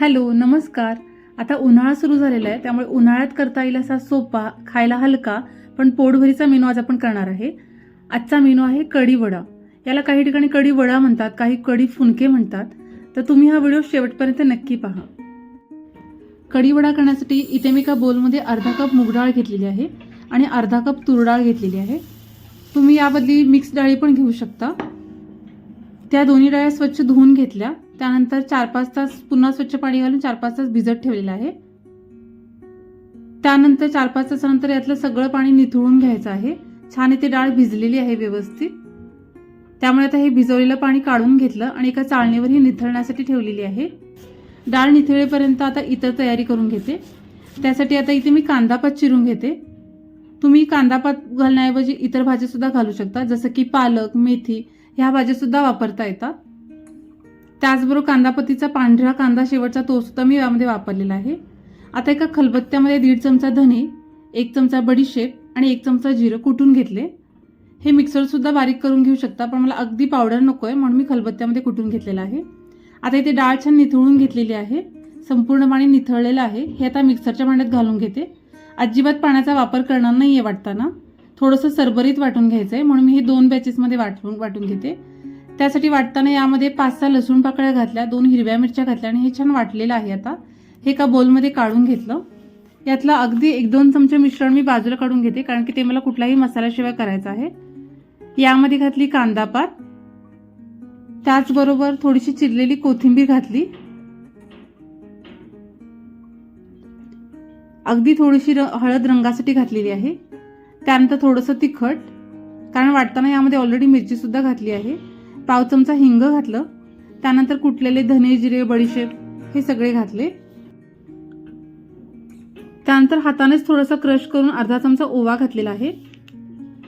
Hello नमस्कार. आता उन्हाळा सुरू झालेला आहे त्यामुळे उन्हाळ्यात करता येईल असा सोपा खायला हलका पण पोटभरीचा मेनू आज आपण करणार आहे. आजचा मेनू आहे कढीवडा याला काही ठिकाणी कढी वडा म्हणतात काही कढी फुनके म्हणतात. तर तुम्ही हा व्हिडिओ शेवटपर्यंत नक्की पहा. कढीवडा करण्यासाठी इथे मी एका बोलमध्ये अर्धा कप मूग डाळ घेतलेली आहे आणि अर्धा कप तुरडाळ घेतलेली आहे. तुम्ही याबदली मिक्स डाळी पण घेऊ शकता. त्या दोन्ही डाळ्या स्वच्छ धुवून घेतल्या. त्यानंतर चार पाच तास पुन्हा स्वच्छ पाणी घालून चार पाच तास भिजत ठेवलेलं आहे. त्यानंतर चार पाच तासानंतर यातलं सगळं पाणी निथळून घ्यायचं आहे. छान इथे डाळ भिजलेली आहे व्यवस्थित. त्यामुळे आता हे भिजवलेलं पाणी काढून घेतलं आणि एका चाळणीवर ही निथळण्यासाठी ठेवलेली आहे. डाळ निथळेपर्यंत आता इतर तयारी करून घेते. त्यासाठी आता इथे मी कांदापात चिरून घेते. तुम्ही कांदापात घालण्याऐवजी इतर भाज्यासुद्धा घालू शकता जसं की पालक मेथी ह्या भाज्यासुद्धा वापरता येतात. त्याचबरोबर कांदापतीचा पांढरा कांदा शेवटचा तो सुद्धा मी यामध्ये वापरलेला आहे. आता एका खलबत्त्यामध्ये दीड चमचा धने एक चमचा बडीशेप आणि एक चमचा जिरं कुटून घेतले. हे मिक्सरसुद्धा बारीक करून घेऊ शकता पण मला अगदी पावडर नको आहे म्हणून मी खलबत्त्यामध्ये कुटून घेतलेलं आहे. आता इथे डाळ छान निथळून घेतलेली आहे. संपूर्ण पाणी निथळलेलं आहे. हे आता मिक्सरच्या भांड्यात घालून घेते. अजिबात पाण्याचा वापर करणार नाही आहे वाटताना. थोडंसं सरबरीत वाटून घ्यायचं आहे म्हणून मी हे दोन बॅचेसमध्ये वाटून वाटून घेते. त्यासाठी वाटताना यामध्ये पाच सहा लसूण पाकळ्या घातल्या दोन हिरव्या मिरच्या घातल्या आणि हे छान वाटलेलं आहे आता. हे एका बोलमध्ये काढून घेतलं. यातला अगदी एक दोन चमचे मिश्रण मी बाजूला काढून घेते कारण की ते मला कुठलाही मसाल्याशिवाय करायचं आहे. यामध्ये घातली कांदापात त्याचबरोबर थोडीशी चिरलेली कोथिंबीर घातली. अगदी थोडीशी र हळद रंगासाठी घातलेली आहे. त्यानंतर थोडंसं तिखट कारण वाटताना यामध्ये ऑलरेडी मिरची सुद्धा घातली आहे. पाव चमचा हिंग घातलं. त्यानंतर कुटलेले धने जिरे बडीशेप हे सगळे घातले. त्यानंतर हातानेच थोडंसं क्रश करून अर्धा चमचा ओवा घातलेला आहे.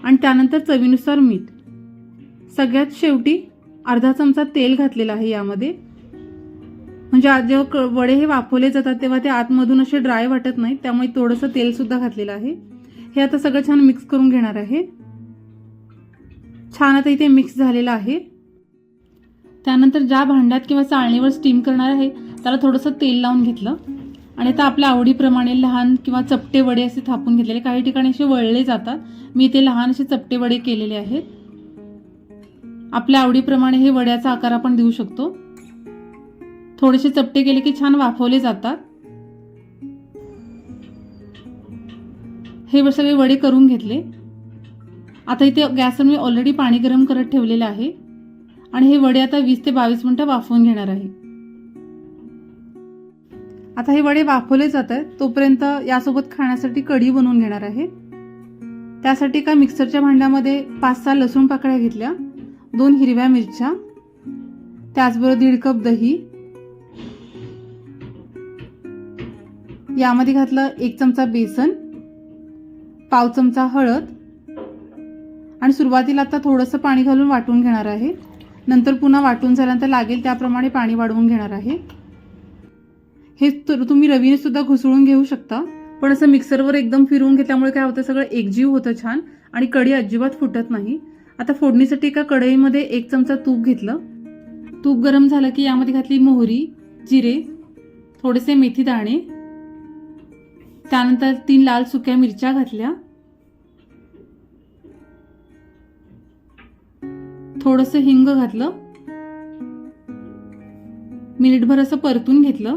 आणि त्यानंतर चवीनुसार मीठ. सगळ्यात शेवटी अर्धा चमचा तेल घातलेला आहे यामध्ये. म्हणजे आज जेव्हा क- वडे हे वाफवले जातात तेव्हा ते आतमधून असे ड्राय वाटत नाही त्यामुळे थोडंसं तेलसुद्धा घातलेलं आहे. हे आता सगळं छान मिक्स करून घेणार आहे. छान आता इथे मिक्स झालेलं आहे. त्यानंतर ज्या भांड्यात किंवा चाळणीवर स्टीम करणार आहे त्याला थोडंसं तेल लावून घेतलं. आणि आता आपल्या आवडीप्रमाणे लहान किंवा चपटे वडे असे थापून घेतलेले. काही ठिकाणी असे वळले जातात. मी इथे लहान असे चपटे वडे केलेले आहेत. आपल्या आवडीप्रमाणे हे वड्याचा आकार आपण देऊ शकतो. थोडेसे चपटे केले की छान वाफवले जातात. हे सगळे वडे करून घेतले. आता इथे गॅसवर मी ऑलरेडी पाणी गरम करत ठेवलेलं आहे. आणि हे वडे आता वीस ते बावीस मिनटं वाफवून घेणार आहे. आता हे वडे वाफवले जात आहेत तोपर्यंत यासोबत खाण्यासाठी कढी बनवून घेणार आहे. त्यासाठी का मिक्सरच्या भांड्यामध्ये पाच सहा लसूण पाकळ्या घेतल्या दोन हिरव्या मिरच्या त्याचबरोबर दीड कप दही यामध्ये घातलं एक चमचा बेसन पाव चमचा हळद आणि सुरुवातीला आता थोडंसं पाणी घालून वाटून घेणार आहे. नंतर पुन्हा वाटून झाल्यानंतर लागेल त्याप्रमाणे पाणी वाढवून घेणार आहे. हे तुम्ही रवीने सुद्धा घुसळून घेऊ शकता. पण असं मिक्सरवर एकदम फिरवून घेतल्यामुळे काय होतं सगळं एकजीव होतं छान आणि कढी अजिबात फुटत नाही. आता फोडणीसाठी एका कढईमध्ये एक चमचा तूप घेतलं. तूप गरम झालं की यामध्ये घातली मोहरी जिरे थोडेसे मेथी दाणे त्यानंतर तीन लाल सुक्या मिरच्या घातल्या. थोडंसं हिंग घातलं. मिनिटभर असं परतून घेतलं.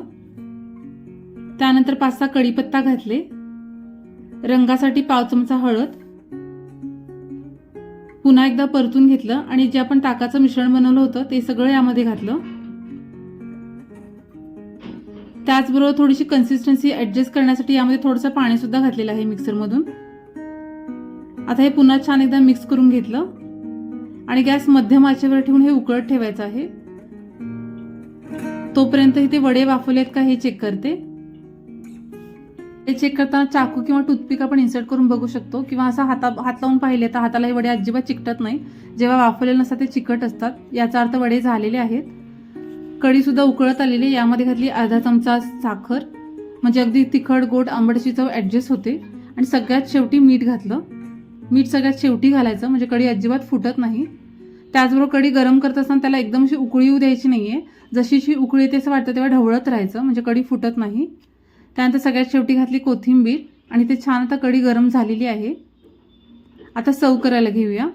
त्यानंतर पाच सहा कढीपत्ता घातले. रंगासाठी पाव चमचा हळद. पुन्हा एकदा परतून घेतलं आणि जे आपण ताकाचं मिश्रण बनवलं होतं ते सगळं यामध्ये घातलं. त्याचबरोबर थोडीशी कन्सिस्टन्सी ऍडजस्ट करण्यासाठी यामध्ये थोडंसं पाणी सुद्धा घातलेलं आहे मिक्सरमधून आता हे पुन्हा छान एकदा मिक्स करून घेतलं. आणि गॅस मध्यम आचेवर ठेवून हे उकळत ठेवायचं आहे. तोपर्यंत इथे वडे वाफवलेत का हे चेक करते. हे चेक करताना चाकू किंवा टूथपिक आपण इन्सर्ट करून बघू शकतो किंवा असा हाता हात लावून पाहिले तर हाताला हे वडे अजिबात चिकटत नाही. जेव्हा वाफवलेले नसतात ते चिकट असतात. याचा अर्थ वडे झालेले आहेत. कढीसुद्धा उकळत आलेली आहे. यामध्ये घातली अर्धा चमचा साखर. म्हणजे अगदी तिखट गोड आंबटची चव ॲडजस्ट होते. आणि सगळ्यात शेवटी मीठ घातलं. मीठ सगळ्यात शेवटी घालायचं. म्हणजे कढी अजिबात फुटत नाही. त्याचबरोबर कढी गरम करत असताना त्याला एकदम अशी उकळी येऊ द्यायची नाही आहे जशीशी उकळी येते असं वाटतं तेव्हा ढवळत राहायचं म्हणजे कढी फुटत नाही. त्यानंतर सगळ्यात शेवटी घातली कोथिंबीर आणि ते छान आता कढी गरम झालेली आहे. आता सर्व करायला घेऊया.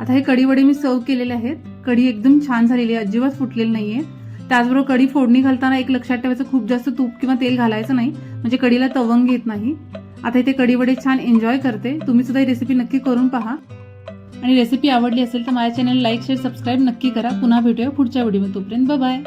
आता हे कढीवडे मी सर्व केलेले आहेत. कढी एकदम छान झालेली आहे अजिबात फुटलेली नाही आहे त्याचबरोबर कढी फोडणी घालताना एक लक्षात ठेवायचं खूप जास्त तूप किंवा तेल घालायचं नाही म्हणजे कढीला तवंग येत नाही. आता इथे कढी वडे छान एन्जॉय करते. तुम्ही सुद्धा ही रेसिपी नक्की करून पहा. आणि रेसिपी आवडली असेल तर माझ्या चॅनल लाईक शेअर सबस्क्राईब नक्की करा. पुन्हा भेटूया पुढच्या व्हिडिओमध्ये तोपर्यंत बाय